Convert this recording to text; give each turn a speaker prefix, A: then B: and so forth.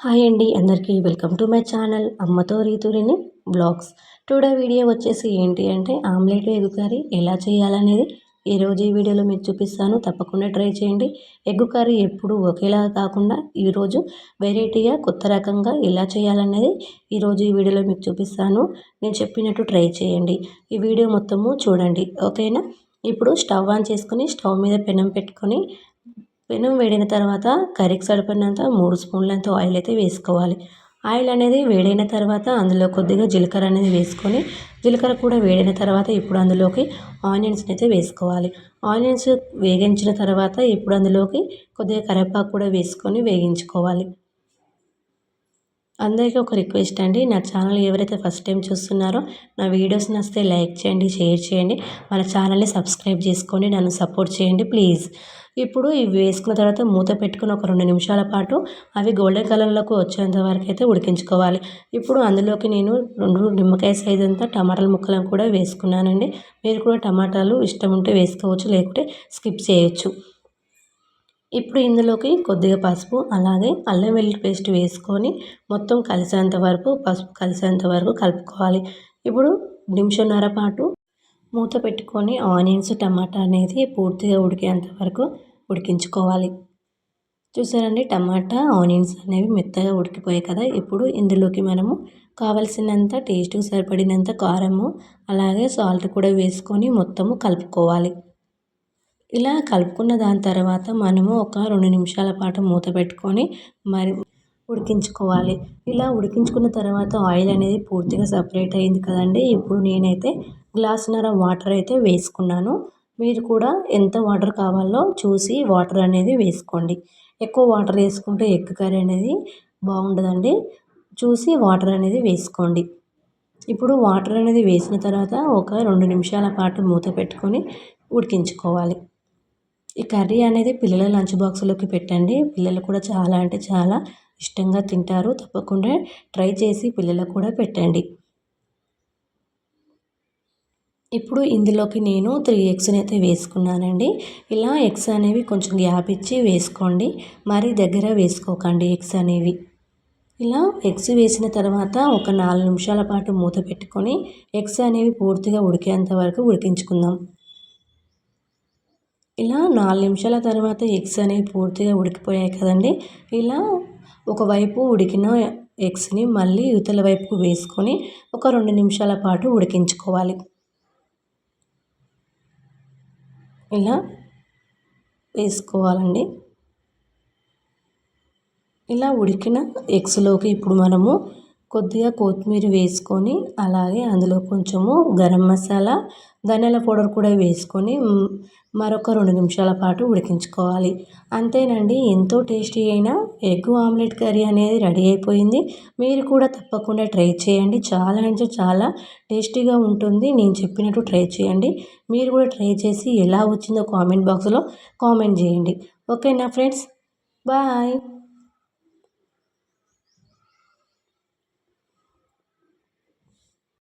A: Hi అండి అందరికీ welcome to my channel అమ్మతో రీతురిని బ్లాగ్స్. టుడే వీడియో వచ్చేసి ఏంటి అంటే ఆమ్లెట్ ఎగ్ కర్రీ ఎలా చేయాలనేది. ఈరోజు ఈ వీడియోలో మీకు చూపిస్తాను. తప్పకుండా ట్రై చేయండి. ఎగ్ కర్రీ ఎప్పుడు ఒకేలా కాకుండా ఈరోజు వెరైటీగా కొత్త రకంగా ఎలా చేయాలనేది ఈరోజు ఈ వీడియోలో మీకు చూపిస్తాను. నేను చెప్పినట్టు ట్రై చేయండి. ఈ వీడియో మొత్తము చూడండి. ఓకేనా? ఇప్పుడు స్టవ్ ఆన్ చేసుకొని స్టవ్ మీద పెనం పెట్టుకొని పెనం వేడిన తర్వాత కర్రీకి సరిపడినంత మూడు స్పూన్లంత ఆయిల్ అయితే వేసుకోవాలి. ఆయిల్ అనేది వేడైన తర్వాత అందులో కొద్దిగా జీలకర్ర అనేది వేసుకొని జీలకర్ర కూడా వేడిన తర్వాత ఇప్పుడు అందులోకి ఆనియన్స్ని అయితే వేసుకోవాలి. ఆనియన్స్ వేగించిన తర్వాత ఇప్పుడు అందులోకి కొద్దిగా కరివేపాకు కూడా వేసుకొని వేగించుకోవాలి. అందరికీ ఒక రిక్వెస్ట్ అండి. నా ఛానల్ ఎవరైతే ఫస్ట్ టైం చూస్తున్నారో నా వీడియోస్ నచ్చితే లైక్ చేయండి షేర్ చేయండి. మన ఛానల్ని సబ్స్క్రైబ్ చేసుకొని నన్ను సపోర్ట్ చేయండి ప్లీజ్. ఇప్పుడు ఇవి వేసుకున్న తర్వాత మూత పెట్టుకుని ఒక రెండు నిమిషాల పాటు అవి గోల్డెన్ కలర్లోకి వచ్చేంత వరకు అయితే ఉడికించుకోవాలి. ఇప్పుడు అందులోకి నేను రెండు నిమ్మకాయ సైజ్ అంతా టమాటాల ముక్కలను కూడా వేసుకున్నానండి. మీరు కూడా టమాటాలు ఇష్టం ఉంటే వేసుకోవచ్చు లేకుంటే స్కిప్ చేయొచ్చు. ఇప్పుడు ఇందులోకి కొద్దిగా పసుపు అలాగే అల్లం వెల్లుల్లి పేస్ట్ వేసుకొని మొత్తం కలిసేంత వరకు పసుపు కలిసేంత వరకు కలుపుకోవాలి. ఇప్పుడు నిమిషన్నర పాటు మూత పెట్టుకొని ఆనియన్స్ టమాటా అనేది పూర్తిగా ఉడికేంత వరకు ఉడికించుకోవాలి. చూసారండి టమాటా ఆనియన్స్ అనేవి మెత్తగా ఉడికిపోయాయి కదా. ఇప్పుడు ఇందులోకి మనము కావలసినంత టేస్ట్కి సరిపడినంత కారము అలాగే సాల్ట్ కూడా వేసుకొని మొత్తము కలుపుకోవాలి. ఇలా కలుపుకున్న దాని తర్వాత మనము ఒక రెండు నిమిషాల పాటు మూత పెట్టుకొని మరి ఉడికించుకోవాలి. ఇలా ఉడికించుకున్న తర్వాత ఆయిల్ అనేది పూర్తిగా సపరేట్ అయింది కదండి. ఇప్పుడు నేనైతే గ్లాసున్నర వాటర్ అయితే వేసుకున్నాను. మీరు కూడా ఎంత వాటర్ కావాలో చూసి వాటర్ అనేది వేసుకోండి. ఎక్కువ వాటర్ వేసుకుంటే ఎగ్ కర్రీ అనేది బాగుండదండి. చూసి వాటర్ అనేది వేసుకోండి. ఇప్పుడు వాటర్ అనేది వేసిన తర్వాత ఒక రెండు నిమిషాల పాటు మూత పెట్టుకొని ఉడికించుకోవాలి. ఈ కర్రీ అనేది పిల్లల లంచ్ బాక్స్లోకి పెట్టండి. పిల్లలు కూడా చాలా అంటే చాలా ఇష్టంగా తింటారు. తప్పకుండా ట్రై చేసి పిల్లలకు కూడా పెట్టండి. ఇప్పుడు ఇందులోకి నేను త్రీ ఎగ్స్ని అయితే వేసుకున్నానండి. ఇలా ఎగ్స్ అనేవి కొంచెం గ్యాప్ ఇచ్చి వేసుకోండి. మరీ దగ్గర వేసుకోకండి ఎగ్స్ అనేవి. ఇలా ఎగ్స్ వేసిన తర్వాత ఒక నాలుగు నిమిషాల పాటు మూత పెట్టుకొని ఎగ్స్ అనేవి పూర్తిగా ఉడికేంత వరకు ఉడికించుకుందాం. ఇలా నాలుగు నిమిషాల తర్వాత ఎగ్స్ అనేవి పూర్తిగా ఉడికిపోయాయి కదండి. ఇలా ఒకవైపు ఉడికిన ఎగ్స్ని మళ్ళీ యువతల వైపుకు వేసుకొని ఒక రెండు నిమిషాల పాటు ఉడికించుకోవాలి. ఇలా వేసుకోవాలండి. ఇలా ఉడికిన ఎగ్స్లోకి ఇప్పుడు మనము కొద్దిగా కొత్తిమీర వేసుకొని అలాగే అందులో కొంచెము గరం మసాలా ధనియాల పౌడర్ కూడా వేసుకొని మరొక రెండు నిమిషాల పాటు ఉడికించుకోవాలి. అంతేనండి ఎంతో టేస్టీ అయిన ఎగ్ ఆమ్లెట్ కర్రీ అనేది రెడీ అయిపోయింది. మీరు కూడా తప్పకుండా ట్రై చేయండి. చాలా అంటే చాలా టేస్టీగా ఉంటుంది. నేను చెప్పినట్టు ట్రై చేయండి. మీరు కూడా ట్రై చేసి ఎలా వచ్చిందో కామెంట్ బాక్స్లో కామెంట్ చేయండి. ఓకేనా ఫ్రెండ్స్? బాయ్!